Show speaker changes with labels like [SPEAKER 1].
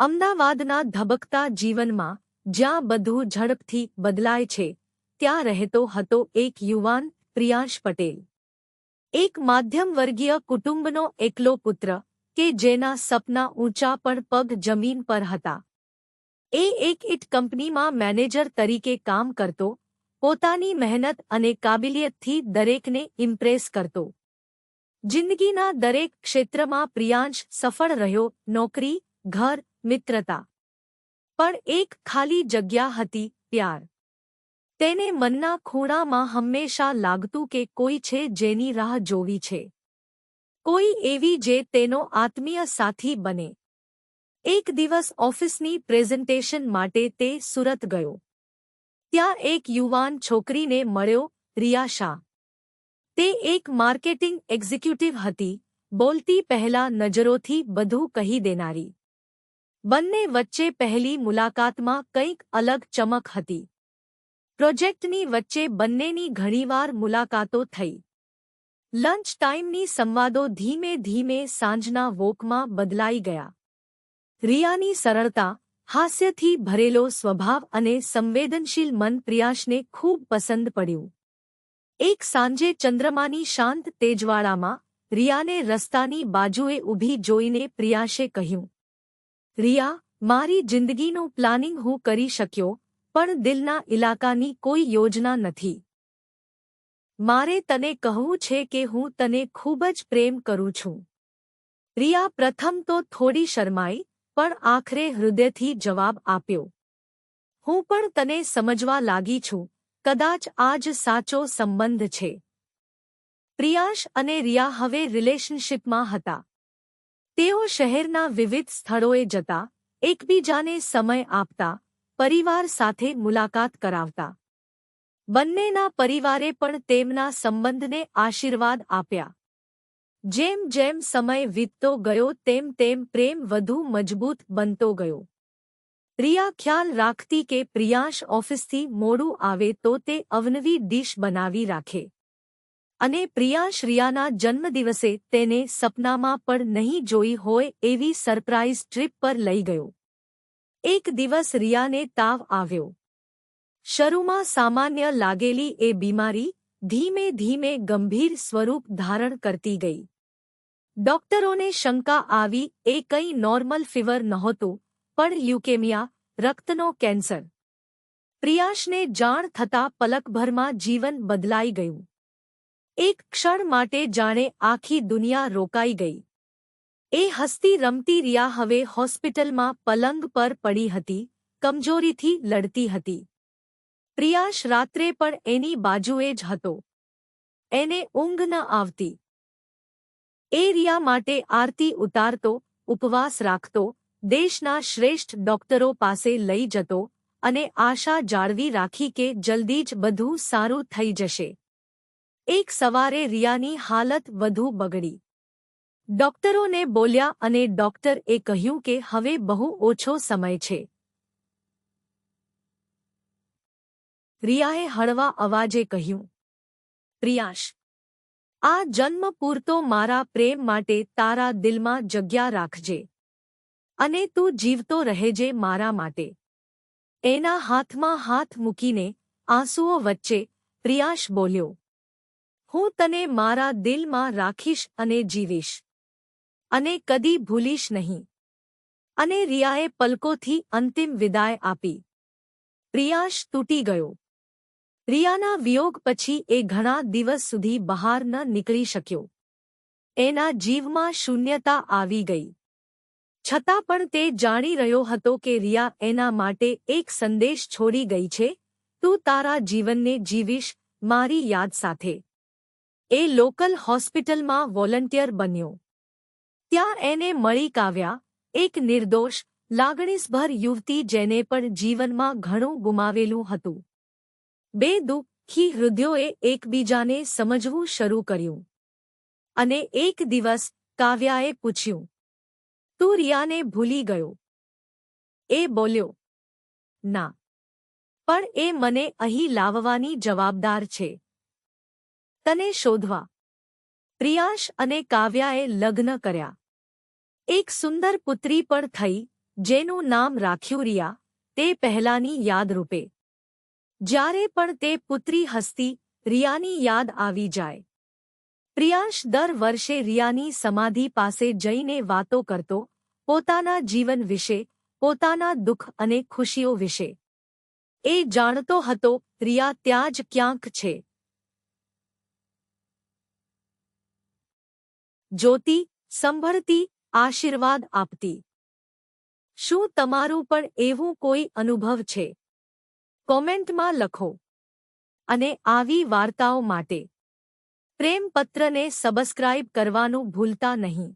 [SPEAKER 1] અમદાવાદના ધબકતા જીવનમાં જ્યાં બધું ઝડપથી બદલાય છે, ત્યાં રહેતો હતો એક યુવાન પ્રિયાંશ પટેલ. એક માધ્યમવર્ગીય કુટુંબનો એકલો પુત્ર કે જેના સપના ઊંચા પણ પગ જમીન પર હતા. એ એક ઇટ કંપનીમાં મેનેજર તરીકે કામ કરતો, પોતાની મહેનત અને કાબિલિયતથી દરેકને ઇમ્પ્રેસ કરતો. જિંદગીના દરેક ક્ષેત્રમાં પ્રિયાંશ સફળ રહ્યો, નોકરી, ઘર મિત્રતા. પણ એક ખાલી જગ્યા હતી, પ્યાર. તેને મનના ખૂણામાં હંમેશા લાગતું કે કોઈ છે જેની રાહ જોવી છે. કોઈ એવી જે તેનો આત્મીય સાથી બને. એક દિવસ ઓફિસની પ્રેઝન્ટેશન માટે તે સુરત ગયો. ત્યાં એક યુવાન છોકરીને મળ્યો, રિયા શાહ. તે એક માર્કેટિંગ એક્ઝિક્યુટિવ હતી, બોલતી પહેલા નજરોથી બધું કહી દેનારી. બંને વચ્ચે પહેલી મુલાકાતમાં કંઈક અલગ ચમક હતી. પ્રોજેક્ટની વચ્ચે બંનેની ઘણીવાર મુલાકાતો થઈ. લંચ ટાઈમની સંવાદો ધીમે ધીમે સાંજના વોકમાં બદલાઈ ગયા. રિયાની સરળતા, હાસ્યથી ભરેલો સ્વભાવ અને સંવેદનશીલ મન પ્રિયાશને ખૂબ પસંદ પડ્યું. એક સાંજે ચંદ્રમાની શાંત તેજવાળામાં રિયાને રસ્તાની બાજુએ ઊભી જોઈને પ્રિયાશે કહ્યું રિયા, મારી જિંદગીનું પ્લાનિંગ હું કરી શક્યો, પણ દિલના ઇલાકાની કોઈ યોજના નથી. મારે તને કહવું છે કે હું તને ખૂબ જ પ્રેમ કરું છું. રિયા પ્રથમ તો થોડી શરમાઈ, પણ આખરે હૃદયથી જવાબ આપ્યો. હું પણ તને સમજવા લાગી છું, કદાચ આજ સાચો સંબંધ છે. પ્રિયાશ અને રિયા હવે રિલેશનશીપમાં હતા. તેઓ શહેરના વિવિધ સ્થળોએ જતા, એકબીજાને સમય આપતા, પરિવાર સાથે મુલાકાત કરાવતા. બંનેના પરિવારે પણ તેમના સંબંધને આશીર્વાદ આપ્યા. જેમ જેમ સમય વીતતો ગયો, તેમ તેમ પ્રેમ વધુ મજબૂત બનતો ગયો. રિયા ખ્યાલ રાખતી કે પ્રિયાંશ ઓફિસથી મોડું આવે તો તે અવનવી ડીશ બનાવી રાખે. અને પ્રિયાંશ રિયાના જન્મદિવસે તેને સપનામાં પણ નહીં જોઈ હોય એવી સરપ્રાઇઝ ટ્રીપ પર લઈ ગયો. એક દિવસ રિયાને તાવ આવ્યો. શરૂમાં સામાન્ય લાગેલી એ બીમારી ધીમે ધીમે ગંભીર સ્વરૂપ ધારણ કરતી ગઈ. ડોક્ટરોને શંકા આવી એ કંઈ નોર્મલ ફીવર નહોતું, પણ લ્યુકેમિયા, રક્તનો કેન્સર. પ્રિયાશને જાણ થતાં પલકભરમાં જીવન બદલાઈ ગયું. એક ક્ષણ માટે જાણે આખી દુનિયા રોકાઈ ગઈ. એ હસતી રમતી રિયા હવે હોસ્પિટલમાં પલંગ પર પડી હતી, કમજોરીથી લડતી હતી. પ્રિયાશ રાત્રે પણ એની બાજુએ જ હતો. એને ઊંઘ ન આવતી. એ રિયા માટે આરતી ઉતારતો, ઉપવાસ રાખતો, દેશના શ્રેષ્ઠ ડોક્ટરો પાસે લઈ જતો અને આશા જાળવી રાખી કે જલ્દી જ બધું સારું થઈ જશે. એક સવારે રિયાની હાલત વધુ બગડી. ડોક્ટરોને બોલ્યા અને ડોક્ટરએ કહ્યું કે હવે બહુ ઓછો સમય છે. રિયાએ હળવા અવાજે કહ્યું, પ્રિયાશ, આ જન્મ પૂરતો મારા પ્રેમ માટે તારા દિલમાં જગ્યા રાખજે અને તું જીવતો રહેજે મારા માટે. એના હાથમાં હાથ મૂકીને આંસુઓ વચ્ચે પ્રિયાશ બોલ્યો હું તને મારા દિલમાં રાખીશ અને જીવીશ. અને કદી ભૂલીશ નહીં. અને રિયાએ પલકોથી અંતિમ વિદાય આપી. પ્રિયાશ તૂટી ગયો. રિયાના વિયોગ પછી એ ઘણા દિવસ સુધી બહાર ન નીકળી શક્યો. એના જીવમાં શૂન્યતા આવી ગઈ. છતાં પણ તે જાણી રહ્યો હતો કે રિયા એના માટે એક સંદેશ છોડી ગઈ છે, તું તારા જીવનને જીવીશ, મારી યાદ સાથે. એ લોકલ હોસ્પિટલમાં વોલન્ટિયર બન્યો. ત્યાં એને મળી કાવ્યા એક નિર્દોષ, લાગણીસભર યુવતી જેને પણ જીવનમાં ઘણું ગુમાવેલું હતું. બે દુઃખી હૃદયોએ એકબીજાને સમજવું શરૂ કર્યું. અને એક દિવસ કાવ્યાએ પૂછ્યું, તું રિયાને ભૂલી ગયો? એ બોલ્યો, ના. પણ એ મને અહીં લાવવાની જવાબદાર છે. તને શોધવા. પ્રિયાંશ અને કાવ્યાએ લગ્ન કર્યા. એક સુંદર પુત્રી પણ થઈ, જેનું નામ રાખ્યું રિયા તે પહેલાની યાદરૂપે. જ્યારે પણ તે પુત્રી હસ્તી, રિયાની યાદ આવી જાય. પ્રિયાંશ દર વર્ષે રિયાની સમાધિ પાસે જઈને વાતો કરતો, પોતાના જીવન વિશે, પોતાના દુઃખ અને ખુશીઓ વિશે. એ જાણતો હતો, રિયા, ત્યાં જ ક્યાંક છે. જોતી સંભળતી, આશીર્વાદ આપતી. શું તમારું પણ એવું કોઈ અનુભવ છે? કોમેન્ટમાં લખો. અને આવી વાર્તાઓ માટે. પ્રેમપત્રને સબસ્ક્રાઇબ કરવાનું ભૂલતા નહીં.